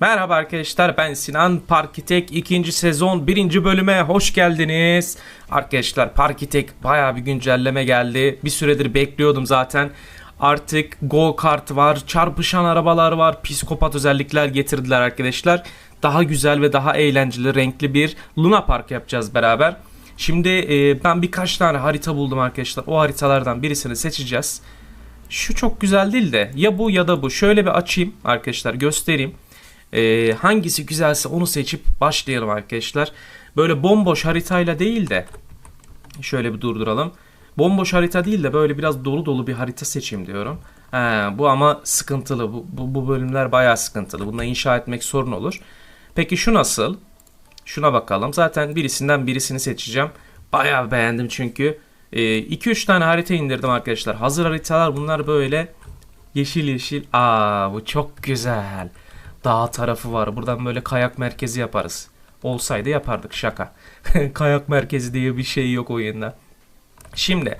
Merhaba arkadaşlar ben Sinan Parkitek 2. sezon 1. bölüme hoş geldiniz. Arkadaşlar Parkitek baya bir güncelleme geldi. Bir süredir bekliyordum zaten. Artık go kart var, çarpışan arabalar var, psikopat özellikler getirdiler arkadaşlar. Daha güzel ve daha eğlenceli, renkli bir Luna Park yapacağız beraber. Şimdi e, ben birkaç tane harita buldum arkadaşlar. O haritalardan birisini seçeceğiz. Şu çok güzel değil de ya bu ya da bu. Şöyle bir açayım arkadaşlar göstereyim. Ee, hangisi güzelse onu seçip başlayalım arkadaşlar. Böyle bomboş haritayla değil de şöyle bir durduralım. Bomboş harita değil de böyle biraz dolu dolu bir harita seçeyim diyorum. Ha, bu ama sıkıntılı. Bu, bu, bu bölümler bayağı sıkıntılı. Bunu inşa etmek sorun olur. Peki şu nasıl? Şuna bakalım. Zaten birisinden birisini seçeceğim. Bayağı beğendim çünkü. 2-3 ee, tane harita indirdim arkadaşlar. Hazır haritalar bunlar böyle yeşil yeşil. Aa bu çok güzel. Dağ tarafı var. Buradan böyle kayak merkezi yaparız. Olsaydı yapardık şaka. kayak merkezi diye bir şey yok oyunda. Şimdi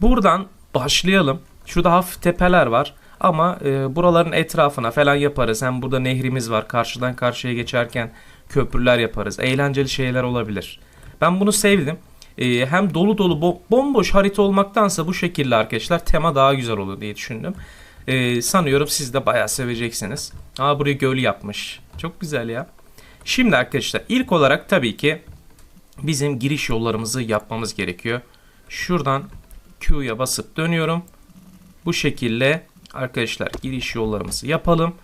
buradan başlayalım. Şurada hafif tepeler var. Ama e, buraların etrafına falan yaparız. Hem burada nehrimiz var. Karşıdan karşıya geçerken köprüler yaparız. Eğlenceli şeyler olabilir. Ben bunu sevdim. E, hem dolu dolu bo- bomboş harita olmaktansa bu şekilde arkadaşlar tema daha güzel olur diye düşündüm. E, sanıyorum siz de bayağı seveceksiniz. Aa buraya göl yapmış. Çok güzel ya. Şimdi arkadaşlar ilk olarak tabii ki bizim giriş yollarımızı yapmamız gerekiyor. Şuradan Q'ya basıp dönüyorum. Bu şekilde arkadaşlar giriş yollarımızı yapalım.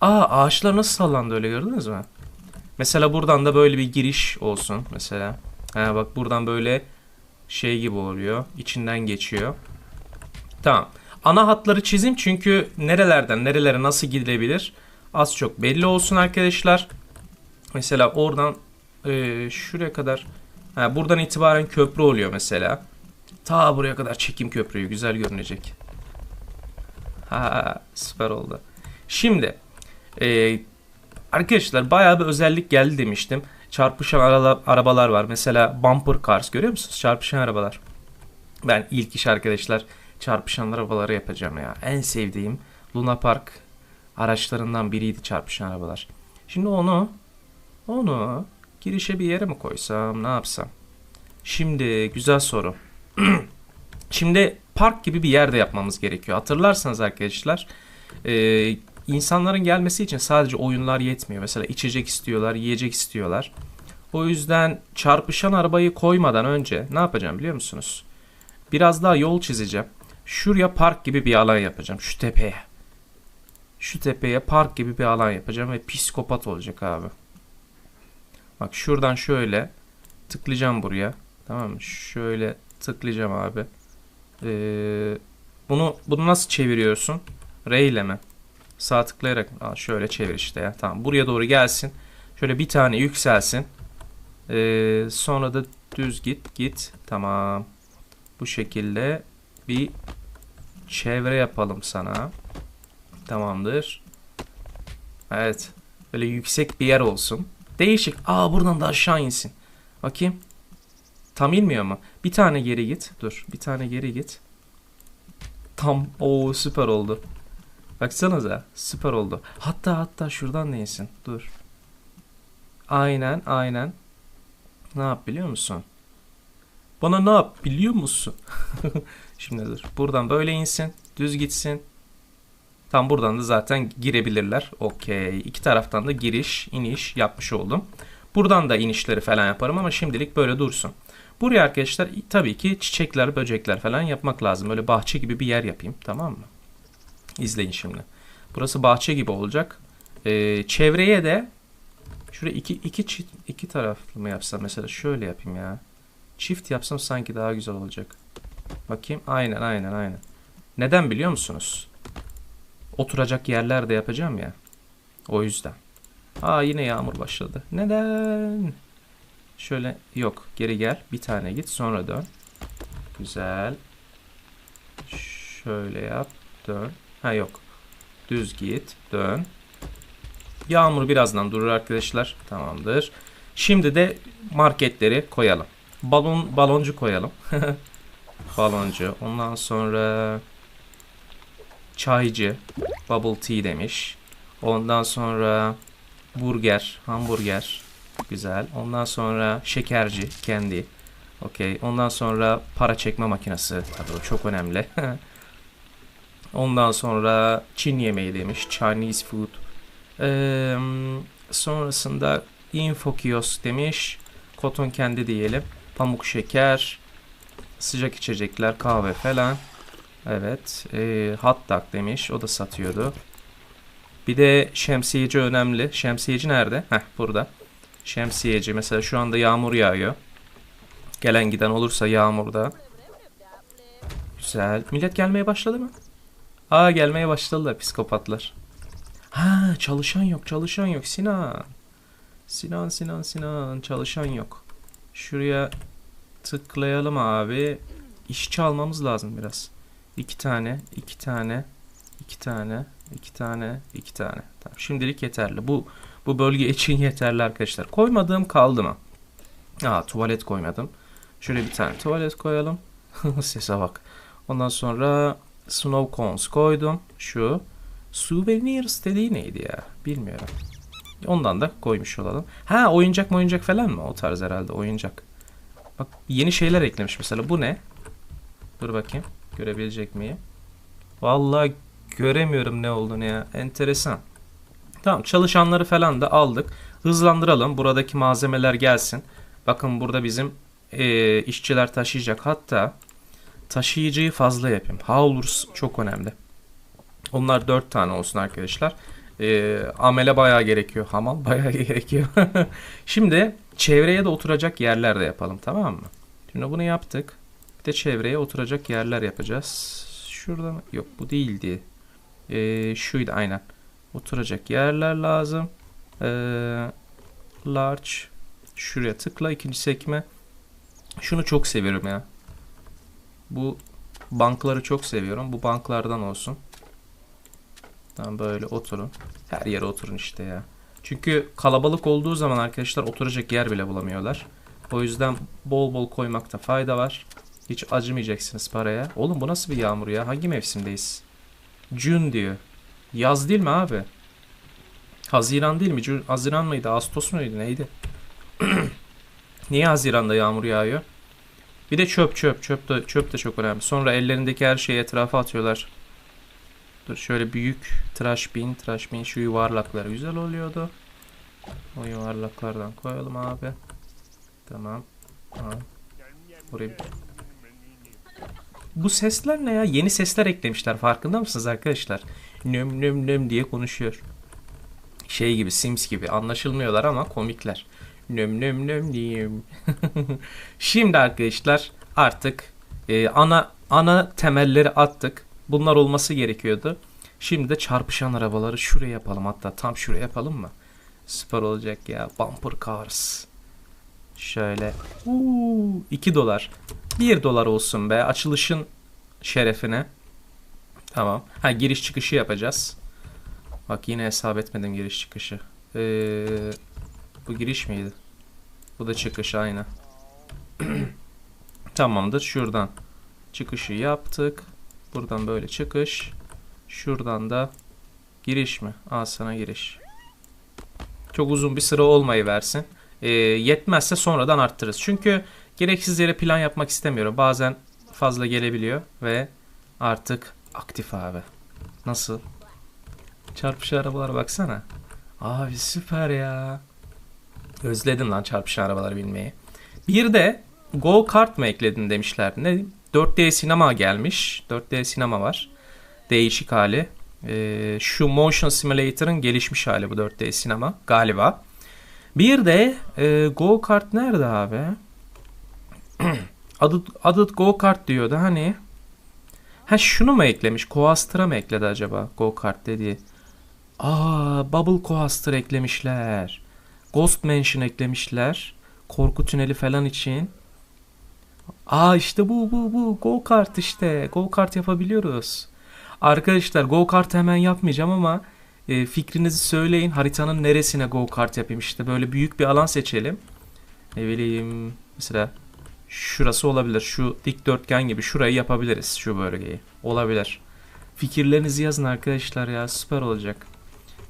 Aa ağaçlar nasıl sallandı öyle gördünüz mü? Mesela buradan da böyle bir giriş olsun mesela. Ha bak buradan böyle şey gibi oluyor. İçinden geçiyor. Tamam. Ana hatları çizeyim çünkü nerelerden nerelere nasıl gidilebilir az çok belli olsun arkadaşlar. Mesela oradan e, şuraya kadar ha, buradan itibaren köprü oluyor mesela. Ta buraya kadar çekim köprüyü güzel görünecek. Ha süper oldu. Şimdi e, arkadaşlar bayağı bir özellik geldi demiştim. Çarpışan ara, arabalar var. Mesela bumper cars görüyor musunuz? Çarpışan arabalar. Ben ilk iş arkadaşlar çarpışan arabaları yapacağım ya. En sevdiğim Luna Park araçlarından biriydi çarpışan arabalar. Şimdi onu onu girişe bir yere mi koysam ne yapsam? Şimdi güzel soru. Şimdi park gibi bir yerde yapmamız gerekiyor. Hatırlarsanız arkadaşlar e, insanların gelmesi için sadece oyunlar yetmiyor. Mesela içecek istiyorlar, yiyecek istiyorlar. O yüzden çarpışan arabayı koymadan önce ne yapacağım biliyor musunuz? Biraz daha yol çizeceğim. Şuraya park gibi bir alan yapacağım. Şu tepeye. Şu tepeye park gibi bir alan yapacağım ve psikopat olacak abi. Bak şuradan şöyle tıklayacağım buraya. Tamam mı? Şöyle tıklayacağım abi. Ee, bunu bunu nasıl çeviriyorsun? R ile mi? Sağ tıklayarak Aa, şöyle çevir işte ya. Tamam. Buraya doğru gelsin. Şöyle bir tane yükselsin. Ee, sonra da düz git git. Tamam. Bu şekilde bir çevre yapalım sana. Tamamdır. Evet. Böyle yüksek bir yer olsun. Değişik. Aa buradan da aşağı insin. Bakayım. Tam inmiyor mu? Bir tane geri git. Dur. Bir tane geri git. Tam. Oo süper oldu. Baksanıza. Süper oldu. Hatta hatta şuradan da insin. Dur. Aynen aynen. Ne yap biliyor musun? Bana ne yap biliyor musun? Şimdi dur. Buradan böyle insin. Düz gitsin. Tam buradan da zaten girebilirler. Okey. İki taraftan da giriş, iniş yapmış oldum. Buradan da inişleri falan yaparım ama şimdilik böyle dursun. Buraya arkadaşlar tabii ki çiçekler, böcekler falan yapmak lazım. Böyle bahçe gibi bir yer yapayım. Tamam mı? İzleyin şimdi. Burası bahçe gibi olacak. Ee, çevreye de şuraya iki, iki, iki taraflı mı yapsam mesela şöyle yapayım ya. Çift yapsam sanki daha güzel olacak. Bakayım. Aynen aynen aynen. Neden biliyor musunuz? Oturacak yerler de yapacağım ya. O yüzden. Aa yine yağmur başladı. Neden? Şöyle yok. Geri gel. Bir tane git. Sonra dön. Güzel. Şöyle yap. Dön. Ha yok. Düz git. Dön. Yağmur birazdan durur arkadaşlar. Tamamdır. Şimdi de marketleri koyalım. Balon baloncu koyalım. baloncu. Ondan sonra çaycı. Bubble tea demiş. Ondan sonra burger, hamburger. Güzel. Ondan sonra şekerci, kendi. Okey. Ondan sonra para çekme makinesi. Tabii o çok önemli. Ondan sonra Çin yemeği demiş. Chinese food. Ee, sonrasında info kiosk demiş. Cotton kendi diyelim. Pamuk şeker. Sıcak içecekler, kahve falan. Evet. E, hot dog demiş. O da satıyordu. Bir de şemsiyeci önemli. Şemsiyeci nerede? Heh burada. Şemsiyeci. Mesela şu anda yağmur yağıyor. Gelen giden olursa yağmurda. Güzel. Millet gelmeye başladı mı? Aa gelmeye başladılar psikopatlar. Ha çalışan yok çalışan yok Sinan. Sinan Sinan Sinan çalışan yok. Şuraya tıklayalım abi. İşçi almamız lazım biraz. İki tane, iki tane, iki tane, iki tane, iki tane. Tamam, şimdilik yeterli. Bu bu bölge için yeterli arkadaşlar. Koymadığım kaldı mı? Aa tuvalet koymadım. Şöyle bir tane tuvalet koyalım. Sese bak. Ondan sonra snow cones koydum. Şu. Souvenirs dediği neydi ya? Bilmiyorum. Ondan da koymuş olalım. Ha oyuncak oyuncak falan mı? O tarz herhalde oyuncak. Bak yeni şeyler eklemiş mesela. Bu ne? Dur bakayım. Görebilecek miyim? Vallahi göremiyorum ne olduğunu ya. Enteresan. Tamam çalışanları falan da aldık. Hızlandıralım. Buradaki malzemeler gelsin. Bakın burada bizim e, işçiler taşıyacak. Hatta taşıyıcıyı fazla yapayım. Howlers çok önemli. Onlar 4 tane olsun arkadaşlar. E, amele bayağı gerekiyor. Hamal bayağı gerekiyor. Şimdi çevreye de oturacak yerler de yapalım tamam mı? Şimdi bunu yaptık. Bir de çevreye oturacak yerler yapacağız. Şurada mı? Yok bu değildi. E, şuydu aynen. Oturacak yerler lazım. E, large. Şuraya tıkla ikinci sekme. Şunu çok seviyorum ya. Bu bankları çok seviyorum. Bu banklardan olsun. Tamam böyle oturun. Her yere oturun işte ya. Çünkü kalabalık olduğu zaman arkadaşlar oturacak yer bile bulamıyorlar. O yüzden bol bol koymakta fayda var. Hiç acımayacaksınız paraya. Oğlum bu nasıl bir yağmur ya? Hangi mevsimdeyiz? June diyor. Yaz değil mi abi? Haziran değil mi? June, Haziran mıydı? Ağustos muydu? Neydi? Niye Haziran'da yağmur yağıyor? Bir de çöp çöp. Çöp de, çöp de çok önemli. Sonra ellerindeki her şeyi etrafa atıyorlar. Şöyle büyük tıraş bin, tıraş bin şu yuvarlaklar güzel oluyordu. O yuvarlaklardan koyalım abi. Tamam. Tamam. Bu sesler ne ya? Yeni sesler eklemişler. Farkında mısınız arkadaşlar? Nöm nöm nöm diye konuşuyor. Şey gibi Sims gibi. Anlaşılmıyorlar ama komikler. Nöm nöm nöm diyeyim. Şimdi arkadaşlar artık e, ana ana temelleri attık. Bunlar olması gerekiyordu. Şimdi de çarpışan arabaları şuraya yapalım. Hatta tam şuraya yapalım mı? Süper olacak ya. Bumper cars. Şöyle. Uuu, 2 dolar. 1 dolar olsun be. Açılışın şerefine. Tamam. Ha giriş çıkışı yapacağız. Bak yine hesap etmedim giriş çıkışı. Ee, bu giriş miydi? Bu da çıkış aynı. Tamamdır. Şuradan çıkışı yaptık. Buradan böyle çıkış. Şuradan da giriş mi? Al sana giriş. Çok uzun bir sıra olmayı versin. E, yetmezse sonradan arttırırız. Çünkü gereksiz yere plan yapmak istemiyorum. Bazen fazla gelebiliyor ve artık aktif abi. Nasıl? Çarpışı arabalara baksana. Abi süper ya. Özledim lan çarpışı arabaları bilmeyi. Bir de Go Kart mı ekledin demişler. Ne? 4D sinema gelmiş. 4D sinema var. Değişik hali. Ee, şu Motion Simulator'ın gelişmiş hali bu 4D sinema galiba. Bir de e, Go Kart nerede abi? adı, adı Go Kart diyordu hani. Ha şunu mu eklemiş? Coaster'a mı ekledi acaba Go Kart dediği? Aa Bubble Coaster eklemişler. Ghost Mansion eklemişler. Korku tüneli falan için. Aa işte bu bu bu go kart işte go kart yapabiliyoruz. Arkadaşlar go kart hemen yapmayacağım ama e, fikrinizi söyleyin haritanın neresine go kart yapayım işte böyle büyük bir alan seçelim. Ne bileyim mesela şurası olabilir şu dikdörtgen gibi şurayı yapabiliriz şu bölgeyi olabilir. Fikirlerinizi yazın arkadaşlar ya süper olacak.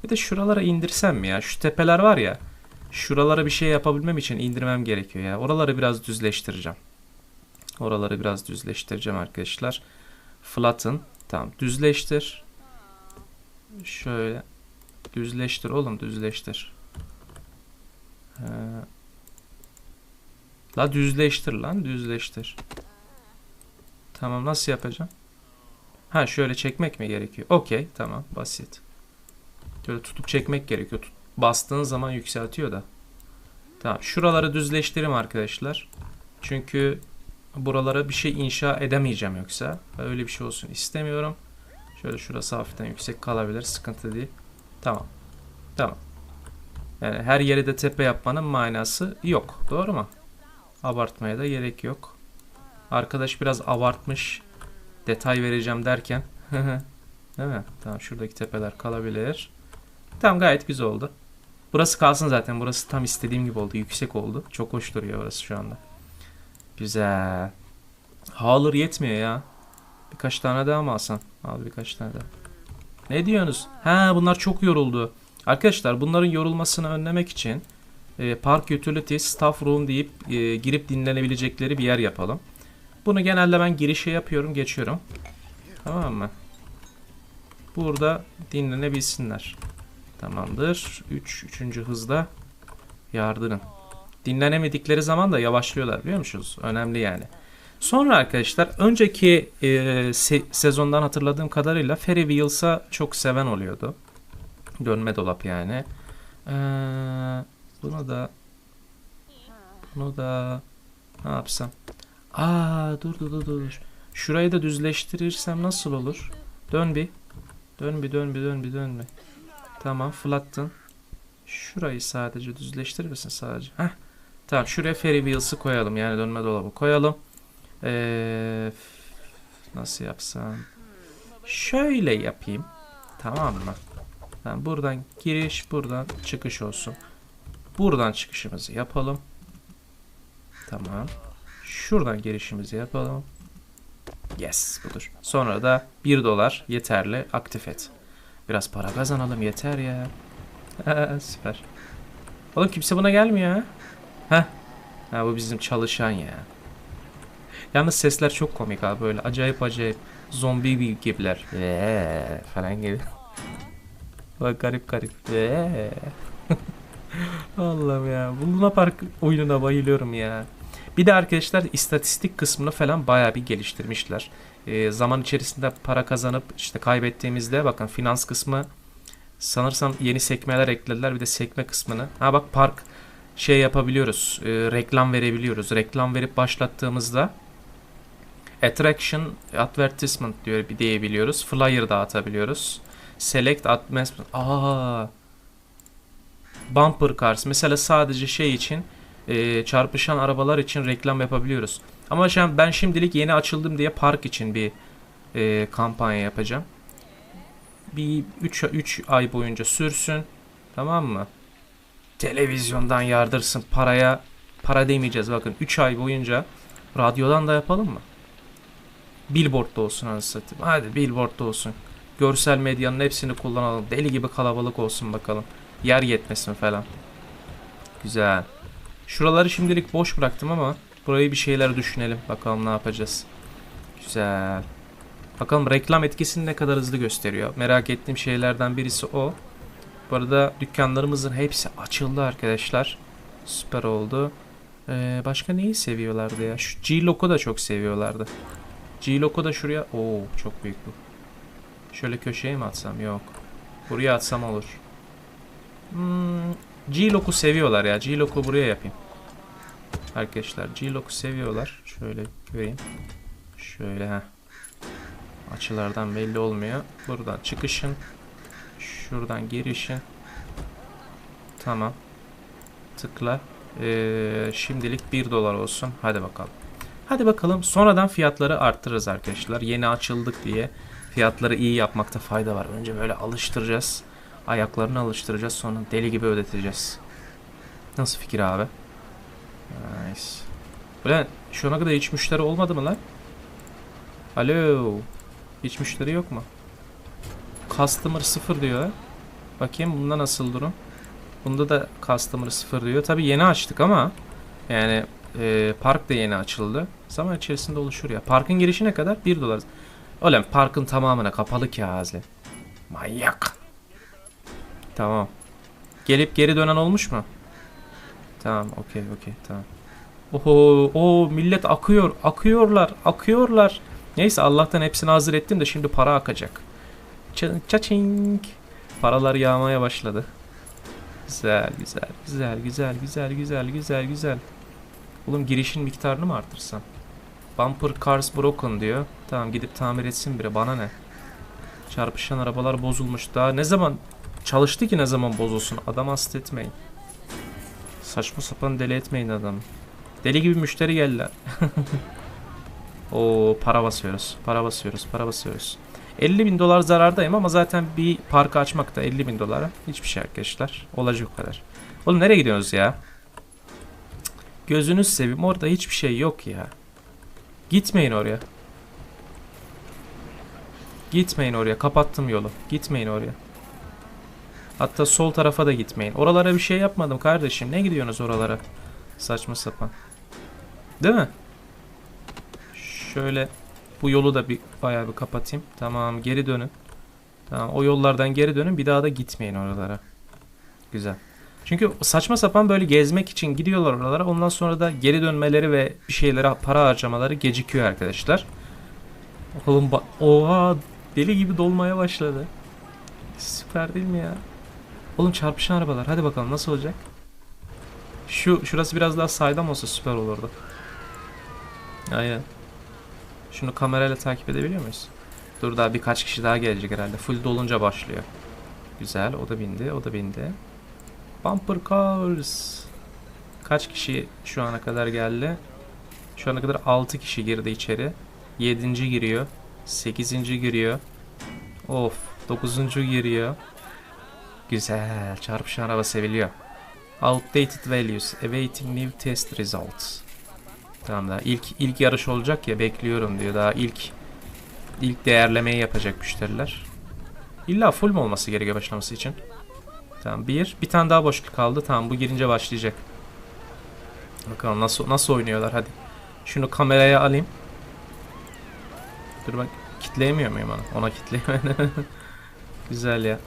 Bir de şuralara indirsem mi ya? Şu tepeler var ya. Şuralara bir şey yapabilmem için indirmem gerekiyor ya. Oraları biraz düzleştireceğim. Oraları biraz düzleştireceğim arkadaşlar. Flatten. Tamam düzleştir. Şöyle. Düzleştir oğlum düzleştir. Ee, la düzleştir lan düzleştir. Tamam nasıl yapacağım? Ha şöyle çekmek mi gerekiyor? Okey tamam basit. Şöyle tutup çekmek gerekiyor. Tut, bastığın zaman yükseltiyor da. Tamam şuraları düzleştireyim arkadaşlar. Çünkü buralara bir şey inşa edemeyeceğim yoksa. Öyle bir şey olsun istemiyorum. Şöyle şurası hafiften yüksek kalabilir. Sıkıntı değil. Tamam. Tamam. Yani her yere de tepe yapmanın manası yok. Doğru mu? Abartmaya da gerek yok. Arkadaş biraz abartmış. Detay vereceğim derken. Değil mi? Tamam şuradaki tepeler kalabilir. Tamam gayet güzel oldu. Burası kalsın zaten. Burası tam istediğim gibi oldu. Yüksek oldu. Çok hoş duruyor burası şu anda. Güzel. Hauler yetmiyor ya. Birkaç tane daha mı alsam? Al birkaç tane daha. Ne diyorsunuz? Ha bunlar çok yoruldu. Arkadaşlar bunların yorulmasını önlemek için e, Park Utility Staff Room deyip e, girip dinlenebilecekleri bir yer yapalım. Bunu genelde ben girişe yapıyorum geçiyorum. Tamam mı? Burada dinlenebilsinler. Tamamdır. 3. Üç, 3. hızda yardırın. Dinlenemedikleri zaman da yavaşlıyorlar biliyor musunuz? Önemli yani. Sonra arkadaşlar önceki e, se- sezondan hatırladığım kadarıyla Ferry Wheels'a çok seven oluyordu. Dönme dolap yani. Ee, bunu da bunu da ne yapsam? Aa dur dur dur dur. Şurayı da düzleştirirsem nasıl olur? Dön bir. Dön bir dön bir dön bir dön bir. Tamam flatten. Şurayı sadece düzleştirir misin sadece? Heh. Tamam şuraya ferry wheels'ı koyalım yani dönme dolabı koyalım. Ee, nasıl yapsam? Şöyle yapayım. Tamam mı? Yani buradan giriş, buradan çıkış olsun. Buradan çıkışımızı yapalım. Tamam. Şuradan girişimizi yapalım. Yes budur. Sonra da 1 dolar yeterli aktif et. Biraz para kazanalım yeter ya. Süper. Oğlum kimse buna gelmiyor ha. Heh. Ha bu bizim çalışan ya. Yalnız sesler çok komik abi böyle acayip acayip zombi gibiler. Eee falan gibi. Bak garip garip. Eee. Allah'ım ya. Bu Luna Park oyununa bayılıyorum ya. Bir de arkadaşlar istatistik kısmını falan bayağı bir geliştirmişler. Ee, zaman içerisinde para kazanıp işte kaybettiğimizde bakın finans kısmı sanırsam yeni sekmeler eklediler. Bir de sekme kısmını. Ha bak park şey yapabiliyoruz. e, reklam verebiliyoruz. Reklam verip başlattığımızda attraction advertisement diyor bir diyebiliyoruz. Flyer dağıtabiliyoruz. Select advertisement. Aa. Bumper cars. Mesela sadece şey için e, çarpışan arabalar için reklam yapabiliyoruz. Ama an ben şimdilik yeni açıldım diye park için bir e, kampanya yapacağım. Bir 3 3 ay boyunca sürsün. Tamam mı? Televizyondan yardırsın paraya para demeyeceğiz bakın 3 ay boyunca radyodan da yapalım mı? Billboard'da olsun anasını satayım. Hadi billboard'da olsun. Görsel medyanın hepsini kullanalım. Deli gibi kalabalık olsun bakalım. Yer yetmesin falan. Güzel. Şuraları şimdilik boş bıraktım ama burayı bir şeyler düşünelim. Bakalım ne yapacağız. Güzel. Bakalım reklam etkisini ne kadar hızlı gösteriyor. Merak ettiğim şeylerden birisi o. Bu arada dükkanlarımızın hepsi açıldı arkadaşlar. Süper oldu. Ee, başka neyi seviyorlardı ya? Şu G-Lock'u da çok seviyorlardı. G-Lock'u da şuraya... Oo çok büyük bu. Şöyle köşeye mi atsam? Yok. Buraya atsam olur. Hmm, G-Lock'u seviyorlar ya. G-Lock'u buraya yapayım. Arkadaşlar G-Lock'u seviyorlar. Şöyle göreyim. Şöyle ha. Açılardan belli olmuyor. Buradan çıkışın. Şuradan girişin. Tamam. Tıkla. Ee, şimdilik 1 dolar olsun. Hadi bakalım. Hadi bakalım. Sonradan fiyatları arttırırız arkadaşlar. Yeni açıldık diye fiyatları iyi yapmakta fayda var. Önce böyle alıştıracağız. Ayaklarını alıştıracağız. Sonra deli gibi ödeteceğiz. Nasıl fikir abi? Nice. Ulan şu ana kadar hiç müşteri olmadı mı lan? Alo. Hiç müşteri yok mu? Customer sıfır diyor ha. Bakayım bunda nasıl durum. Bunda da customer sıfır diyor. Tabi yeni açtık ama yani e, park da yeni açıldı. Zaman içerisinde oluşur ya. Parkın girişi ne kadar? 1 dolar. Oğlum parkın tamamına kapalı ki Azli. Manyak. Tamam. Gelip geri dönen olmuş mu? Tamam okey okey tamam. Oho o millet akıyor akıyorlar akıyorlar. Neyse Allah'tan hepsini hazır ettim de şimdi para akacak. Çaçing. Paralar yağmaya başladı. Güzel güzel güzel güzel güzel güzel güzel güzel. Oğlum girişin miktarını mı artırsam? Bumper cars broken diyor. Tamam gidip tamir etsin biri bana ne? Çarpışan arabalar bozulmuş. Daha ne zaman çalıştı ki ne zaman bozulsun? Adam hasta etmeyin. Saçma sapan deli etmeyin adamı. Deli gibi müşteri geldiler. O para basıyoruz. Para basıyoruz. Para basıyoruz. 50 bin dolar zarardayım ama zaten bir parkı açmak da 50 bin dolara hiçbir şey arkadaşlar. Olacak kadar. Oğlum nereye gidiyorsunuz ya? Gözünüz seveyim orada hiçbir şey yok ya. Gitmeyin oraya. Gitmeyin oraya. Kapattım yolu. Gitmeyin oraya. Hatta sol tarafa da gitmeyin. Oralara bir şey yapmadım kardeşim. Ne gidiyorsunuz oralara? Saçma sapan. Değil mi? Şöyle bu yolu da bir bayağı bir kapatayım. Tamam geri dönün. Tamam o yollardan geri dönün. Bir daha da gitmeyin oralara. Güzel. Çünkü saçma sapan böyle gezmek için gidiyorlar oralara. Ondan sonra da geri dönmeleri ve bir şeylere para harcamaları gecikiyor arkadaşlar. Oğlum oha deli gibi dolmaya başladı. Süper değil mi ya? Oğlum çarpışan arabalar. Hadi bakalım nasıl olacak? Şu şurası biraz daha saydam olsa süper olurdu. Aynen. Şunu kamerayla takip edebiliyor muyuz? Dur daha birkaç kişi daha gelecek herhalde. Full dolunca başlıyor. Güzel. O da bindi. O da bindi. Bumper cars. Kaç kişi şu ana kadar geldi? Şu ana kadar 6 kişi girdi içeri. 7. giriyor. 8. giriyor. Of. 9. giriyor. Güzel. Çarpışan araba seviliyor. Outdated values. Awaiting new test results. Tamam da ilk ilk yarış olacak ya bekliyorum diyor. Daha ilk ilk değerlemeyi yapacak müşteriler. İlla full mu olması gerekiyor başlaması için? Tamam bir. Bir tane daha boşluk kaldı. Tamam bu girince başlayacak. Bakalım nasıl nasıl oynuyorlar hadi. Şunu kameraya alayım. Dur bak kitleyemiyor muyum onu? Ona kitleyemedim. Güzel ya.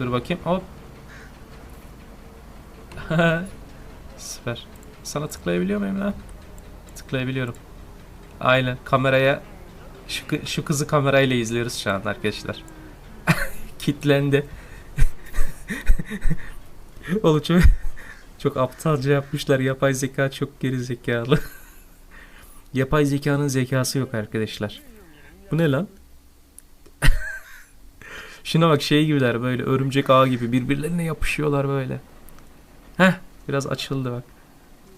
Dur bakayım. Hop. Süper. Sana tıklayabiliyor muyum lan? Tıklayabiliyorum. Aynen kameraya şu, şu kızı kamerayla izliyoruz şu an arkadaşlar. Kitlendi. Oğlum çok, çok aptalca yapmışlar. Yapay zeka çok geri zekalı. Yapay zekanın zekası yok arkadaşlar. Bu ne lan? Şuna bak şey gibiler böyle örümcek ağ gibi birbirlerine yapışıyorlar böyle. Heh biraz açıldı bak.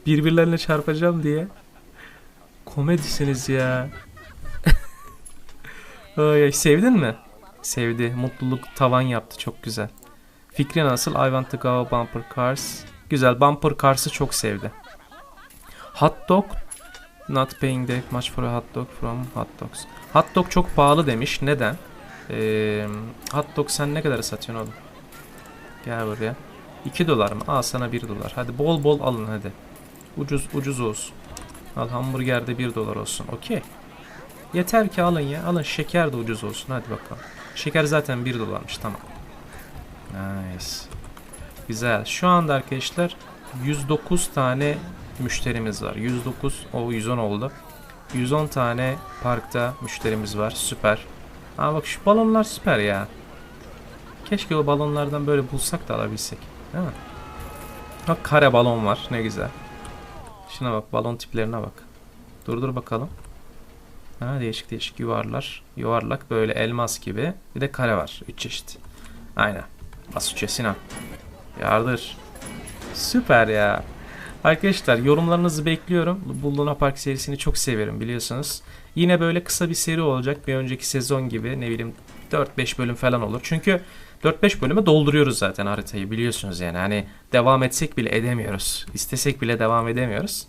Birbirlerine çarpacağım diye. Komedisiniz ya. ay, sevdin mi? Sevdi. Mutluluk tavan yaptı. Çok güzel. Fikri nasıl? I want to go bumper cars. Güzel. Bumper cars'ı çok sevdi. Hot dog not paying that much for a hot dog from hot dogs. Hot dog çok pahalı demiş. Neden? Ee, hot dog sen ne kadar satıyorsun oğlum? Gel buraya. 2 dolar mı? Al sana 1 dolar. Hadi bol bol alın hadi. Ucuz ucuz olsun. Al hamburger de 1 dolar olsun. Okey. Yeter ki alın ya. Alın şeker de ucuz olsun. Hadi bakalım. Şeker zaten 1 dolarmış. Tamam. Nice. Güzel. Şu anda arkadaşlar 109 tane müşterimiz var. 109. O 110 oldu. 110 tane parkta müşterimiz var. Süper. Aa bak şu balonlar süper ya. Keşke o balonlardan böyle bulsak da alabilsek. Değil mi? Bak kare balon var. Ne güzel. Şuna bak balon tiplerine bak. Dur dur bakalım. Ha, değişik değişik yuvarlar. Yuvarlak böyle elmas gibi. Bir de kare var. Üç çeşit. Aynen. Bas üçe Sinan. Yardır. Süper ya. Arkadaşlar yorumlarınızı bekliyorum. Bu Luna Park serisini çok severim biliyorsunuz. Yine böyle kısa bir seri olacak. Bir önceki sezon gibi ne bileyim 4-5 bölüm falan olur. Çünkü 4-5 bölüme dolduruyoruz zaten haritayı biliyorsunuz yani. Hani devam etsek bile edemiyoruz. İstesek bile devam edemiyoruz.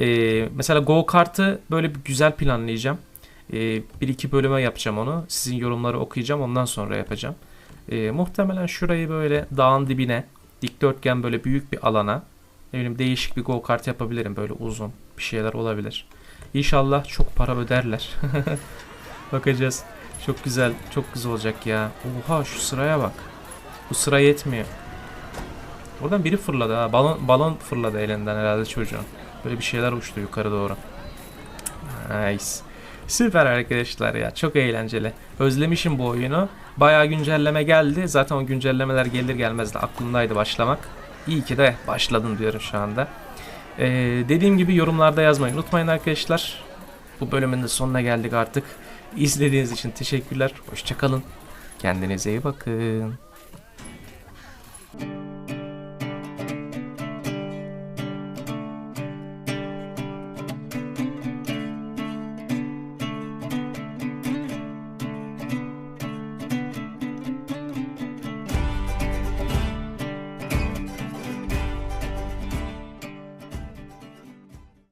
Ee, mesela Go Kart'ı böyle bir güzel planlayacağım. Ee, bir iki bölüme yapacağım onu. Sizin yorumları okuyacağım ondan sonra yapacağım. Ee, muhtemelen şurayı böyle dağın dibine dikdörtgen böyle büyük bir alana ne bileyim değişik bir go kart yapabilirim böyle uzun bir şeyler olabilir. İnşallah çok para öderler. Bakacağız. Çok güzel, çok güzel olacak ya. Oha şu sıraya bak. Bu sıra yetmiyor. Oradan biri fırladı ha. Balon, balon fırladı elinden herhalde çocuğun. Böyle bir şeyler uçtu yukarı doğru. Nice. Süper arkadaşlar ya. Çok eğlenceli. Özlemişim bu oyunu. Bayağı güncelleme geldi. Zaten o güncellemeler gelir gelmez de aklımdaydı başlamak. İyi ki de başladım diyorum şu anda. Ee, dediğim gibi yorumlarda yazmayı unutmayın arkadaşlar. Bu bölümün de sonuna geldik artık. İzlediğiniz için teşekkürler. Hoşçakalın. Kendinize iyi bakın.